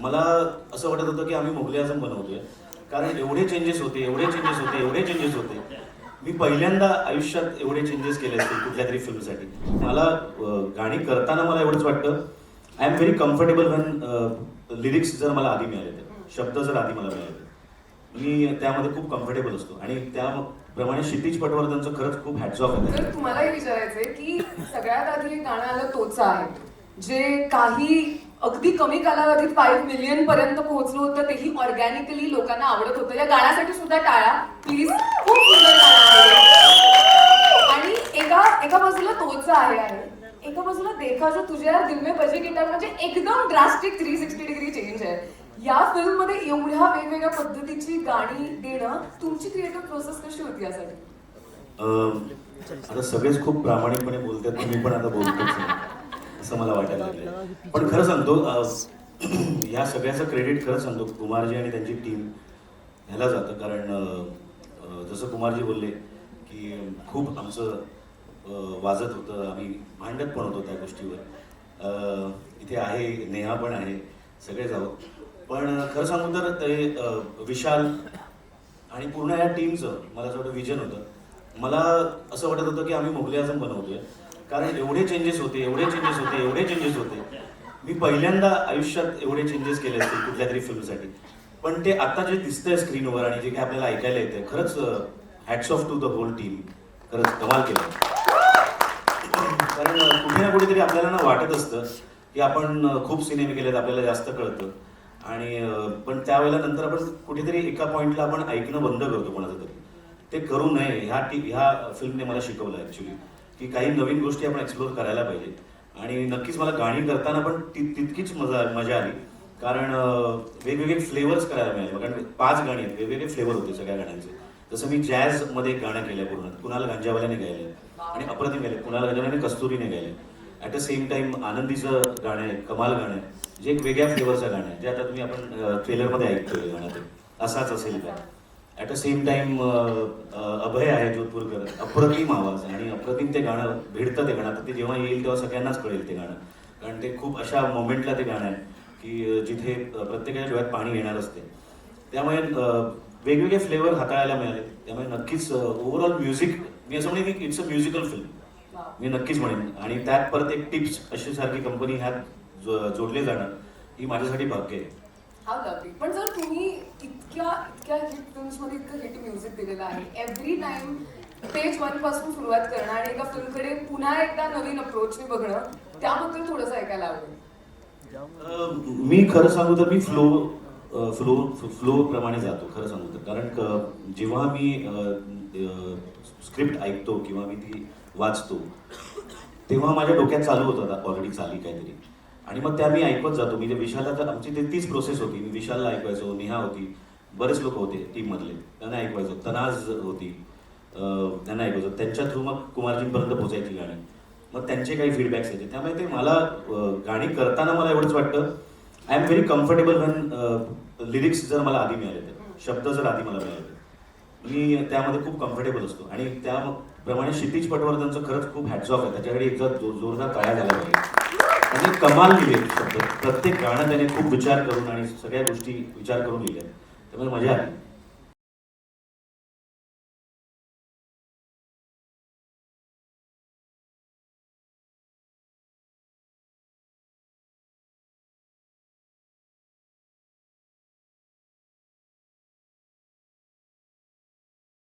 मला असं वाटत होतं की आम्ही मुघले आजम बनवतोय. कारण एवढे चेंजेस होते एवढे चेंजेस होते एवढे चेंजेस होते. मी पहिल्यांदा आयुष्यात एवढे चेंजेस केले असतील कुठल्या तरी फिल्मसाठी मला गाणी करताना मला एवढंच वाटतं. I am very comfortable when lyrics जर मला आधी मिळाले तर शब्द जर आधी मला मिळाले मी त्यामध्ये खूप कम्फर्टेबल असतो. आणि त्याप्रमाणे क्षितिज पटवर्धनचं खरंच खूप हॅट्स ऑफ आहे. तर तुम्हालाही विचारायचंय की सगळ्यात आधी गाणं आलं तोचा आहे. जे काही अगदी कमी कालावधीत फाईव्ह मिलियन पर्यंत पोहोचलो होतं तेही ऑर्गॅनिकली लोकांना आवडत होतं. या गाण्यासाठी सुद्धा टाळा. प्लीज खूप सुंदर आहे. आणि एका एका बाजूला तोच आहे आहे एका बाजूला देखा जो तुझ्या यार दिल में बजे गिटार म्हणजे एकदम drastic three sixty degree change आहे. या फिल्ममध्ये एवढ्या वेगवेगळ्या पद्धतीची गाणी देणं तुमची क्रिएटिव्ह प्रोसेस कशी होती यासाठी? आता सगळेच खूप प्रामाणिकपणे बोलतात मी पण आता बोलतोच असं मला वाटायला लागलं पण खरं सांगतो या सगळ्याचं क्रेडिट खरं सांगतो. कुमारजी आणि त्यांची टीम ह्याला जातं. कारण जसं कुमारजी बोलले की खूप आमचं वाजत होतं. आम्ही भांडत पण होतो त्या गोष्टीवर. इथे आहे नेहा पण आहे सगळेच आहोत पण खरं सांगू तर ते विशाल आणि पूर्ण या टीमचं मला असं वाटतं विजन होतं. मला असं वाटत होतं की आम्ही मुघले आझम बनवतोय. कारण एवढे चेंजेस होते एवढे चेंजेस होते एवढे चेंजेस होते. मी पहिल्यांदा आयुष्यात एवढे चेंजेस केले असतील कुठल्या तरी फिल्मसाठी पण ते आता जे दिसतंय स्क्रीनवर आणि जे काही आपल्याला ऐकायला येतंय खरंच hats off to the whole team खरंच कमाल केलं. कारण कुठे ना कुठेतरी आपल्याला ना वाटत असतं की आपण खूप सिनेमे केलेत आपल्याला जास्त कळतं. आणि पण त्यावेळेला नंतर आपण कुठेतरी एका पॉईंटला आपण ऐकणं बंद करतो कोणाचं तरी. ते करू नये ह्या टी ह्या फिल्मने मला शिकवलं ॲक्च्युली की काही नवीन गोष्टी आपण एक्सप्लोर करायला पाहिजे आणि नक्कीच मला गाणी करताना पण ती तितकीच मजा मजा आली. कारण वेगवेगळे फ्लेवर्स करायला मिळाले. कारण पाच गाणी आहेत. वेगवेगळे फ्लेवर होते सगळ्या गाण्यांचे. जसं मी जॅझमध्ये एक गाणं केलं पूर्ण. कुणाल गांजावाल्याने गायलं आणि अप्रतिम गायले कुणाल गांजावाल्याने कस्तुरीने गायले ॲट द सेम टाइम आनंदीचं गाणं आहे कमाल गाणं आहे. जे एक वेगळ्या फ्लेवरचं गाणं आहे. जे आता तुम्ही आपण ट्रेलरमध्ये ऐकतोय गाणं ते असाच असेल का? At the same time Abhay आहे जोधपूरकर अप्रतिम आवाज आणि अप्रतिम ते गाणं भिडतं ते गाणं. आता ते जेव्हा येईल तेव्हा सगळ्यांनाच कळेल ते गाणं. कारण ते खूप अशा मोमेंटला ते गाणं आहे की अं, जिथे अं, प्रत्येकाच्या डोळ्यात पाणी येणार असते. त्यामुळे अं, वेगवेगळे फ्लेवर हाताळायला मिळाले. त्यामुळे नक्कीच ओव्हरऑल म्युझिक मी असं म्हणेन की इट्स अ म्युझिकल फिल्म मी नक्कीच म्हणेन. आणि त्यात परत एक टिप्स अशी सारखी कंपनी ह्यात जोडले जाणं ही माझ्यासाठी भाग्य आहे. पण जर तुम्ही इतक्या इतक्या हिट फिल्म्समध्ये इतकं हिट म्युझिक दिलेलं आहे. एव्हरी टाइम पेज वनपासून सुरुवात करणं आणि एका फिल्मकडे पुन्हा एकदा नवीन अप्रोचने बघणं त्याबद्दल थोडंसं ऐकायला आवडेल. मी खरं सांगू तर मी फ्लो फ्लो फ्लो प्रमाणे जातो खरं सांगू तर. कारण क- जेव्हा मी स्क्रिप्ट ऐकतो किंवा मी ती वाचतो तेव्हा माझ्या डोक्यात चालू होतं ऑलरेडी चाली काहीतरी. आणि मग त्या मी ऐकत जातो. म्हणजे विशालला तर आमची ते तीच प्रोसेस होती. मी विशालला ऐकवायचो नेहा होती. बरेच लोक होते टीममधले. त्यांना ऐकवायचो. तनाज होती. त्यांना ऐकवायचो. त्यांच्या थ्रू मग कुमारजींपर्यंत पोहोचायची गाणी. मग त्यांचे काही फीडबॅक्स यायचे. त्यामुळे ते मला गाणी करताना मला एवढंच वाटतं. I am very comfortable when lyrics जर मला आधी मिळाले तर. शब्द जर आधी मला मिळाले मी त्यामध्ये खूप कम्फर्टेबल असतो. आणि त्याप्रमाणे क्षितिज पटवर्धनचं खरंच खूप हॅट्स आहे. त्याच्याकडे एकदा जोरदार तळ्या झाला पाहिजे. आणि कमाल लिहिले शब्द. प्रत्येक गाणं त्याने खूप विचार करून आणि सगळ्या गोष्टी विचार करून लिहिल्या. त्यामुळे मजा आली